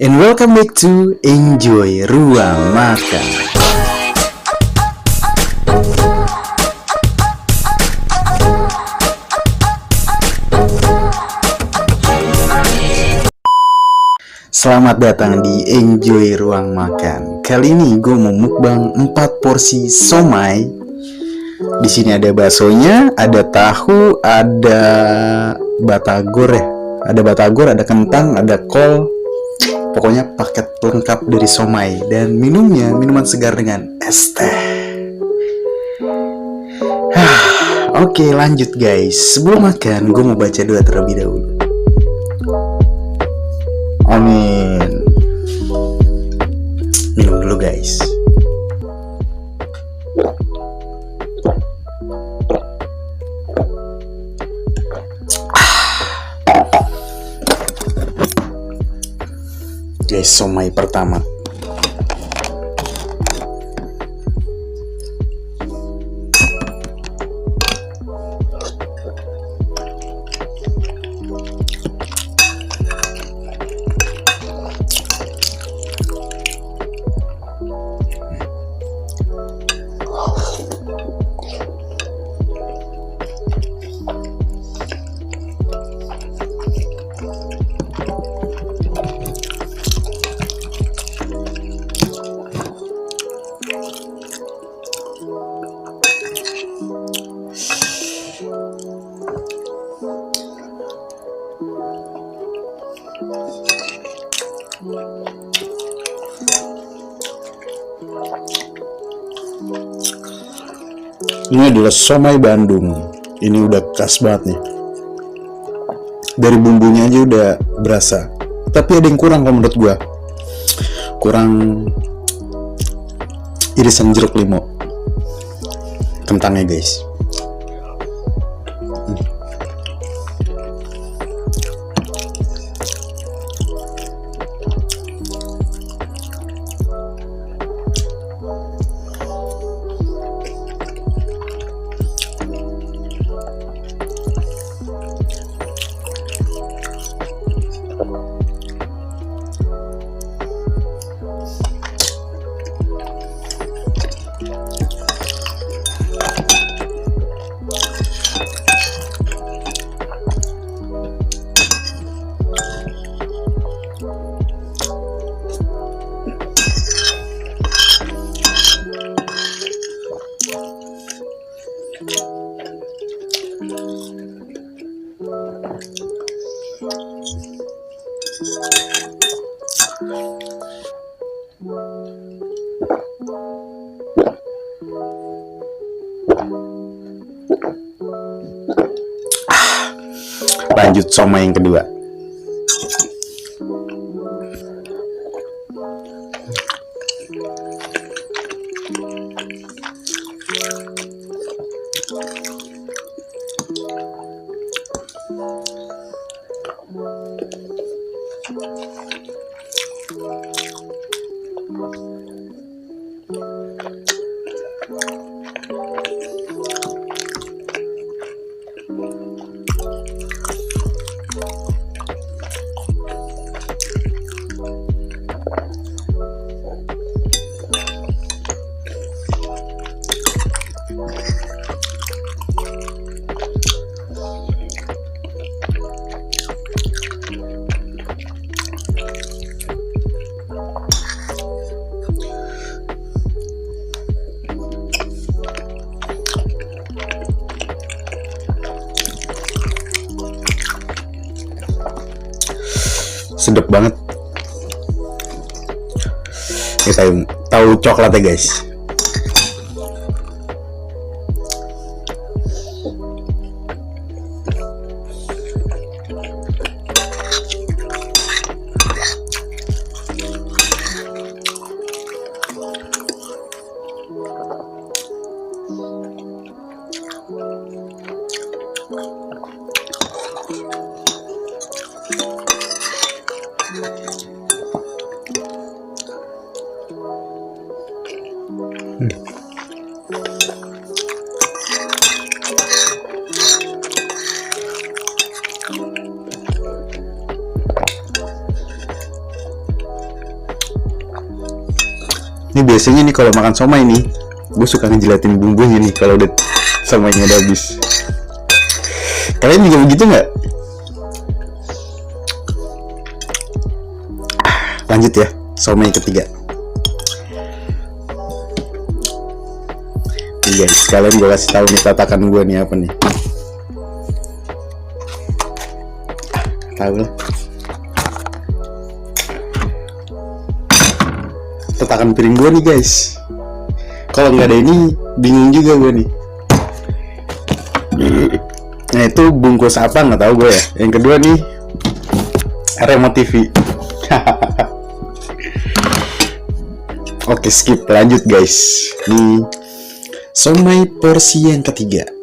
and welcome back to Enjoy Ruang Makan. Selamat datang di Enjoy Ruang Makan. Kali ini gue mau mukbang 4 porsi somai. Di sini ada baksonya, ada tahu, ada batagor ya. Ada batagor, ada kentang, ada kol. Pokoknya paket lengkap dari somai dan minumnya minuman segar dengan es teh. Oke lanjut guys. Sebelum makan, gue mau baca doa terlebih dahulu. Amin. Minum dulu guys. Somai pertama. Ini adalah somai Bandung. Ini udah khas banget nih. Dari bumbunya aja udah berasa. Tapi ada yang kurang kalau menurut gua. Kurang irisan jeruk limau. Kentangnya guys. Lanjut somai yang kedua. Sedep banget. Ini tahu tahu coklat ya guys ini biasanya nih kalau makan somai nih gue suka ngejelatin bumbunya nih kalau udah somainya udah habis. Kalian juga begitu nggak? Lanjut ya, somai ketiga. Nih guys, kalian gue kasih tahu nih tatakan gue nih apa nih. Tahu lah. Tatakan piring gue nih guys. Kalau nggak ada ini, bingung juga gue nih. Nah itu bungkus apa nggak tahu gue ya. Yang kedua nih remote TV. Oke skip lanjut guys. Nih somai porsi yang ketiga.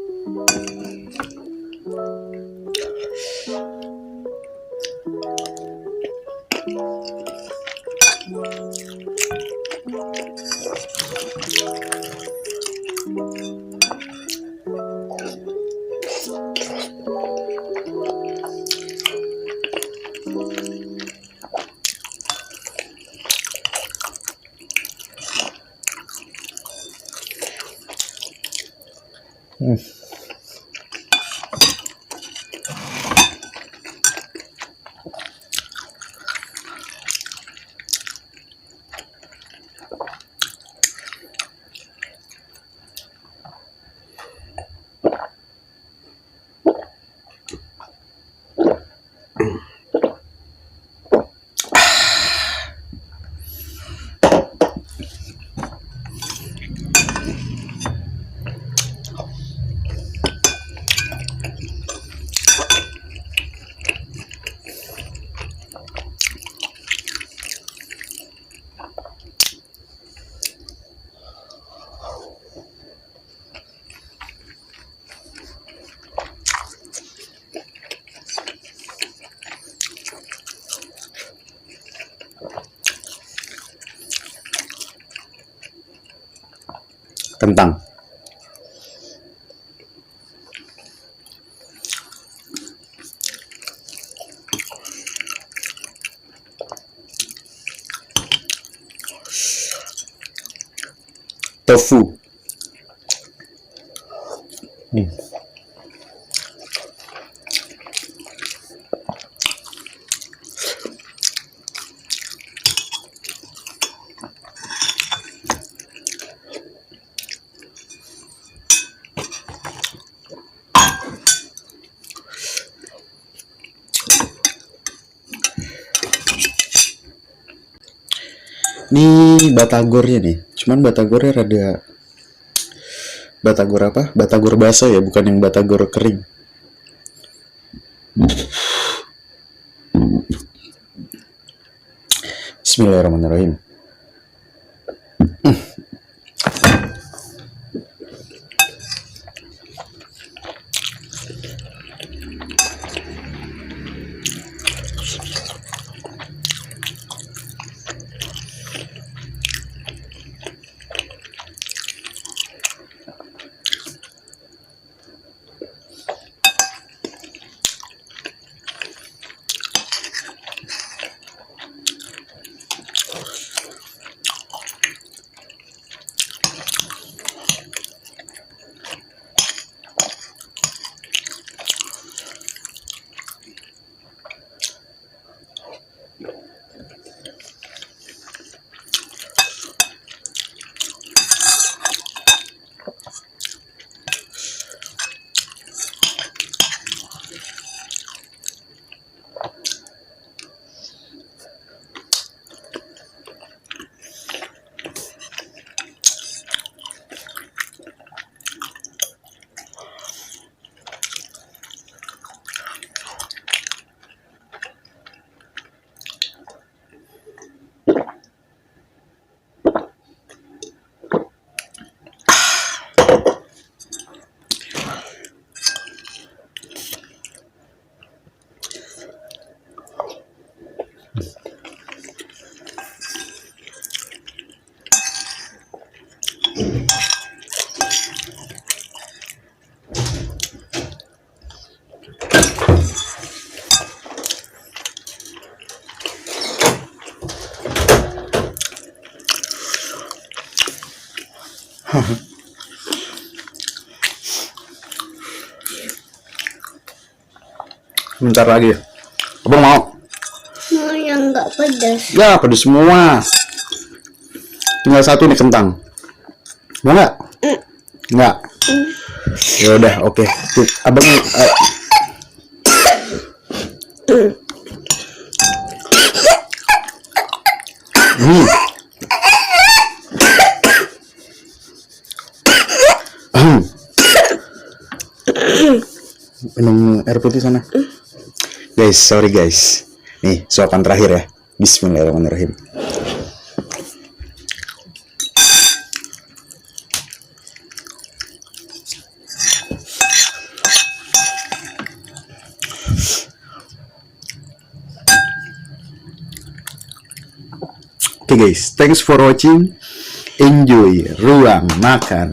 Kentang. Tofu. Hmm. Ini batagornya nih. Cuman batagornya rada batagor apa? Batagor basah ya, bukan yang batagor kering. Bismillahirrahmanirrahim. podcast. Bentar lagi. Abang mau? Mau yang nggak pedas. Ya, pedes semua. Tinggal satu nih kentang. Mau nggak? Nggak. Ya udah, oke. Tuh, Abang eh, Hmm. Minum air putih sana. Guys, sorry guys. Nih, suapan terakhir ya. Bismillahirrahmanirrahim. Oke guys, thanks for watching. Enjoy ruang makan.